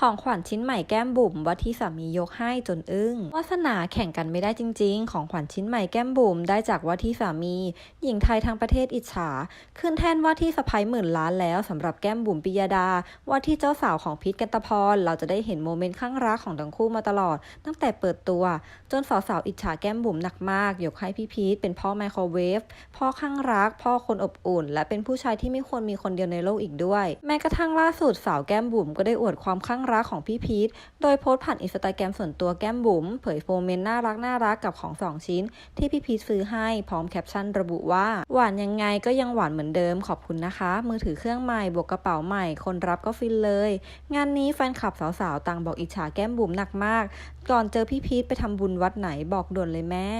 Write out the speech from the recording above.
ของขวัญชิ้นใหม่แก้มบุ๋มว่าที่สามียกให้จนอึ้งวาสนาแข่งกันไม่ได้จริง ๆ ของขวัญชิ้นใหม่แก้มบุ๋มได้จากว่าที่สามี หญิงไทยทางประเทศอิจฉา ขึ้นแท่นว่าที่สะพ้ยหมื่นล้านแล้วสำหรับแก้มบุ๋มปิยดา ว่าที่เจ้าสาวของพีทกันตพร เราจะได้เห็นโมเมนต์ข้างรักของทั้งคู่มาตลอด ตั้งแต่เปิดตัว จนสาวๆอิจฉาแก้มบุ๋มหนักมาก ยกให้พี่พีทเป็นพ่อไมโครเวฟพ่อข้างรัก พ่อคนอบอุ่น และเป็นผู้ชายที่ไม่ควรมีคนเดียวในโลกอีกด้วย แม้กระทั่งล่าสุดสาวแก้มบุ๋มก็ได้อวดความข้างรักของพี่พีทโดยโพสต์ผ่านอินสตาแกรมส่วนตัวแก้มบุ๋มเผยโมเมนต์น่ารักน่ารักกับของสองชิ้น ที่พี่พีทซื้อให้พร้อมแคปชั่นระบุว่า หวานยังไงก็ยังหวานเหมือนเดิมขอบคุณนะคะ มือถือเครื่องใหม่บวกกระเป๋าใหม่ คนรับก็ฟินเลย งานนี้แฟนคลับสาวๆต่างบอกอิจฉาแก้มบุ๋มหนักมาก ก่อนเจอพี่พีทไปทำบุญวัดไหนบอกด่วนเลยแม่